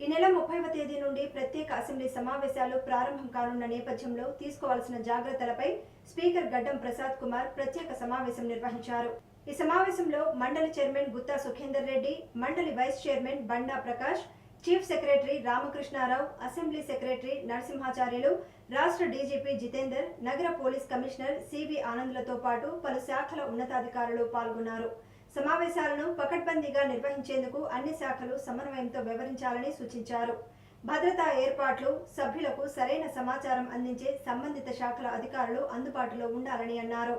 ఈ నెల ముప్పైవ తేదీ నుండి ప్రత్యేక అసెంబ్లీ సమావేశాలు ప్రారంభం కానున్న నేపథ్యంలో తీసుకోవాల్సిన జాగ్రత్తలపై స్పీకర్ గడ్డం ప్రసాద్ కుమార్ ప్రత్యేక సమావేశం నిర్వహించారు. ఈ సమావేశంలో మండలి చైర్మన్ గుత్తా సుఖేందర్ రెడ్డి మండలి vice chairman Banda Prakash chief secretary Ramakrishna Rao assembly secretary Narasimhacharyulu రాష్ట్ర డీజీపీ జితేందర్ నగర పోలీస్ కమిషనర్ సివి ఆనంద్లతో పాటు పలు శాఖల ఉన్నతాధికారులు పాల్గొన్నారు. సమావేశాలను పకడ్బందీగా నిర్వహించేందుకు అన్ని శాఖలు సమన్వయంతో వ్యవహరించాలని సూచించారు. భద్రతా ఏర్పాట్లు సభ్యులకు సరైన సమాచారం అందించే సంబంధిత శాఖల అధికారులు అందుబాటులో ఉండాలని అన్నారు.